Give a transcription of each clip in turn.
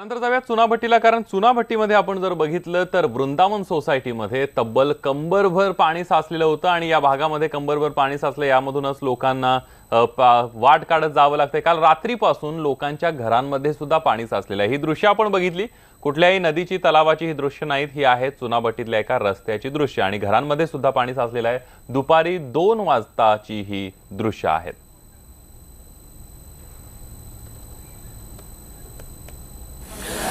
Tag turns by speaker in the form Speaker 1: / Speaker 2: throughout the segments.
Speaker 1: त्यानंतर जाऊया चुनाभट्टीला कारण चुनाभट्टीमध्ये आपण जर बघितलं तर वृंदावन सोसायटीमध्ये तब्बल कंबरभर पाणी साचलेलं होतं आणि या भागामध्ये कंबरभर पाणी साचलं. यामधूनच लोकांना वाट काढत जावं लागतंय. काल रात्रीपासून लोकांच्या घरांमध्ये सुद्धा पाणी साचलेलं आहे. ही दृश्य आपण बघितली. कुठल्याही नदीची तलावाची ही दृश्य नाहीत. ही आहेत चुनाभट्टीतल्या एका रस्त्याची दृश्य. आणि घरांमध्ये सुद्धा पाणी साचलेलं आहे. दुपारी दोन वाजताची ही दृश्य आहेत.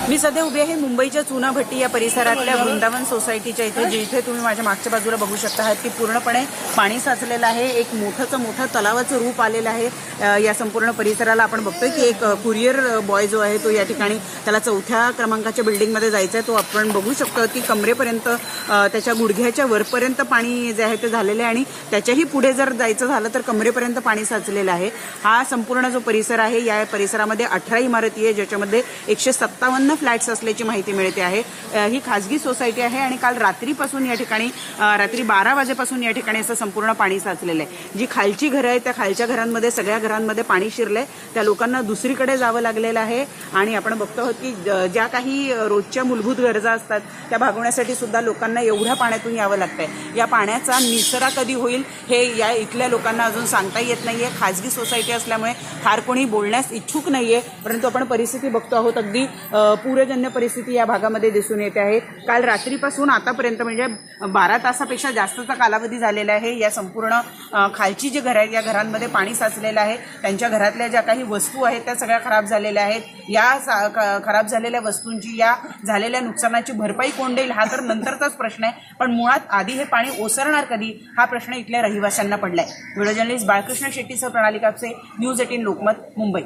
Speaker 2: मी सध्या उभी आहे मुंबईच्या चुनाभट्टी या परिसरातल्या वृंदावन सोसायटीच्या इथे जिथे तुम्ही माझ्या मागच्या बाजूला बघू शकता आहात की पूर्णपणे पाणी साचलेलं आहे. एक मोठंचं मोठं तलावाचं रूप आलेलं आहे. या संपूर्ण परिसराला आपण बघतोय की एक कुरिअर बॉय जो आहे तो या ठिकाणी त्याला चौथ्या क्रमांकाच्या बिल्डिंगमध्ये जायचा आहे तो आपण बघू शकतो की कमरेपर्यंत त्याच्या गुडघ्याच्या वरपर्यंत पाणी जे आहे ते झालेलं आहे आणि त्याच्याही पुढे जर जायचं झालं तर कमरेपर्यंत पाणी साचलेलं आहे. हा संपूर्ण जो परिसर आहे या परिसरामध्ये अठरा इमारती आहे ज्याच्यामध्ये एकशे सत्तावन्न फ्लॅट्स असल्याची माहिती मिळते आहे. ही खाजगी सोसायटी आहे आणि काल रात्रीपासून या ठिकाणी रात्री बारा वाजेपासून या ठिकाणी असं संपूर्ण पाणी साचलेलं आहे. जी खालची घरं आहेत त्या खालच्या घरांमध्ये सगळ्या घरांमध्ये पाणी शिरलंय. त्या लोकांना दुसरीकडे जावं लागलेलं आहे आणि आपण बघतो आहोत की ज्या काही रोजच्या मूलभूत गरजा असतात त्या भागवण्यासाठी सुद्धा लोकांना एवढ्या पाण्यातून यावं लागतंय. या पाण्याचा निचरा कधी होईल हे या इथल्या लोकांना अजून सांगता येत नाहीये. खाजगी सोसायटी असल्यामुळे फार कोणी बोलण्यास इच्छुक नाहीये परंतु आपण परिस्थिती बघतो आहोत अगदी पूरजन्य परिस्थिती या भागामध्ये दिसून येते आहे. काल रात्रीपासून आतापर्यंत म्हणजे बारा तासापेक्षा जास्तचा कालावधी झालेला आहे. या संपूर्ण खालची जी घरं आहेत या घरांमध्ये पाणी साचलेलं आहे. त्यांच्या घरातल्या ज्या काही वस्तू आहेत त्या सगळ्या खराब झालेल्या आहेत. या सा- खराब झालेल्या वस्तूंची या झालेल्या नुकसानाची भरपाई कोण देईल हा तर नंतरचाच प्रश्न आहे. पण मुळात आधी हे पाणी ओसरणार कधी हा प्रश्न इथल्या रहिवाशांना पडलाय. व्हिडिओ जर्नलिस्ट बाळकृष्ण शेट्टीसह प्रणाली कापसे न्यूज एटीन लोकमत मुंबई.